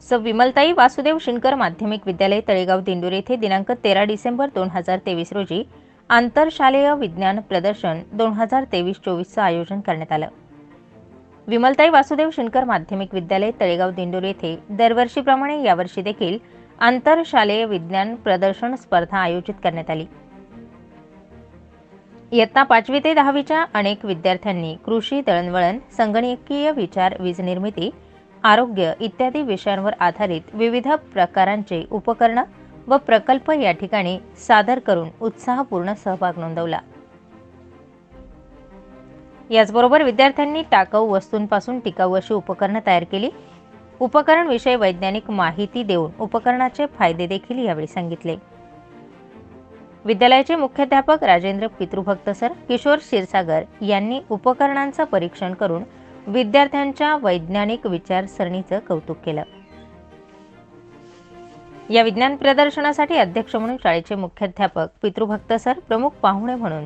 स. विमलताई वासुदेव शिणकर माध्यमिक विद्यालय तळेगाव दिंडूर येथे दिनांक तेरा डिसेंबर दोन हजार तेवीस रोजी आंतरशालेय विज्ञान प्रदर्शन दोन हजार तेवीस चोवीसचं आयोजन करण्यात आलं. विमलताई वासुदेव शिणकर माध्यमिक विद्यालय तळेगाव दिंडूर येथे दरवर्षीप्रमाणे यावर्षी देखील आंतरशालेय विज्ञान प्रदर्शन स्पर्धा आयोजित करण्यात आली. इयत्ता पाचवी ते दहावीच्या अनेक विद्यार्थ्यांनी कृषी दळणवळण संगणकीय विचार वीज निर्मिती आरोग्य इत्यादी विषयांवर आधारित विविध प्रकारांचे उपकरणं व प्रकल्प या ठिकाणी सादर करून उत्साहपूर्ण सहभाग नोंदवला. याचबरोबर विद्यार्थ्यांनी टाकाऊ वस्तूंपासून टिकाऊ अशी उपकरणं तयार केली. उपकरण विषयी वैज्ञानिक माहिती देऊन उपकरणाचे फायदे देखील यावेळी सांगितले. विद्यालयाचे मुख्याध्यापक राजेंद्र पितृभक्त सर किशोर क्षीरसागर यांनी उपकरणांचं परीक्षण करून विद्यार्थ्यांच्या वैज्ञानिक विचारसरणीचं कौतुक केलं. या विज्ञान प्रदर्शनासाठी अध्यक्ष म्हणून शाळेचे मुख्याध्यापक पितृभक्त सर प्रमुख पाहुणे म्हणून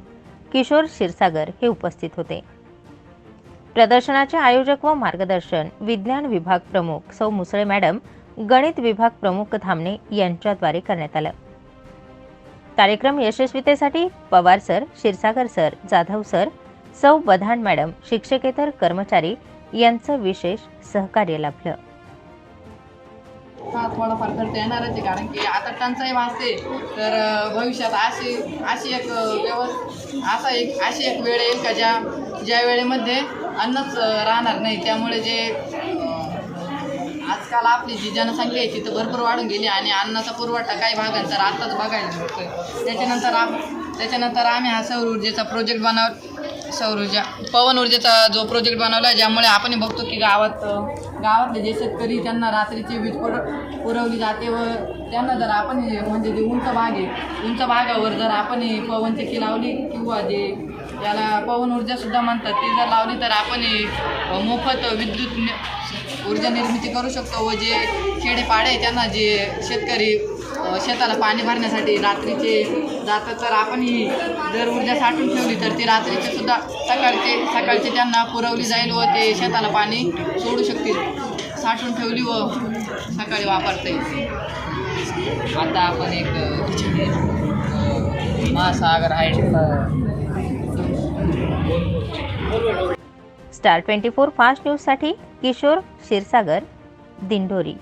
किशोर क्षीरसागर हे उपस्थित होते. प्रदर्शनाचे आयोजक व मार्गदर्शन विज्ञान विभाग प्रमुख सौ मुसळे मॅडम गणित विभाग प्रमुख धामणे यांच्याद्वारे करण्यात आलं. कार्यक्रम यशस्वीतेसाठी Pawar sir Kshirsagar sir Jadhav sir सौ बधाण मॅडम शिक्षकेतर कर्मचारी यांचं विशेष सहकार्य लाभलं. हा थोडाफार खर्च येणारच आहे कारण की आता टंचाई भासते तर भविष्यात अशी अशी एक अं, असा एक अशी एक वेळ येईल का ज्या ज्या वेळेमध्ये अन्नच राहणार नाही. त्यामुळे जे आजकाल आपली जी जनसंख्या आहे ती तर भरपूर वाढून गेली आणि अन्नाचा पुरवठा काही भागांचा तर आत्ताच बघायला मिळतोय. त्याच्यानंतर आप त्याच्यानंतर आम्ही हा सौर ऊर्जेचा प्रोजेक्ट बनव सौर ऊर्जा पवन ऊर्जेचा जो प्रोजेक्ट बनवला आहे ज्यामुळे आपण बघतो की गावात गावातले जे शेतकरी त्यांना रात्रीची वीज पुर पुरवली जाते व त्यांना जर आपण म्हणजे जे उंच भाग आहे उंच भागावर जर आपण पवन चक्की लावली किंवा जे याला पवन ऊर्जासुद्धा म्हणतात ती जर लावली तर आपण मोफत विद्युत ऊर्जा निर्मिती करू शकतो व जे खेडेपाडे त्यांना जे शेतकरी शेताला पाणी भरण्यासाठी रात्रीचे जातात. तर आपण ही जर ऊर्जा साठवून ठेवली तर ती रात्रीचे सुद्धा सकाळचे सकाळचे त्यांना पुरवली जाईल व ते शेताला पाणी सोडू शकतील. साठवून ठेवली व सकाळी वापरता येईल. आता आपण एक महासागर आहे. स्टार ट्वेंटी फोर फास्ट न्यूजसाठी किशोर क्षीरसागर दिंडोरी.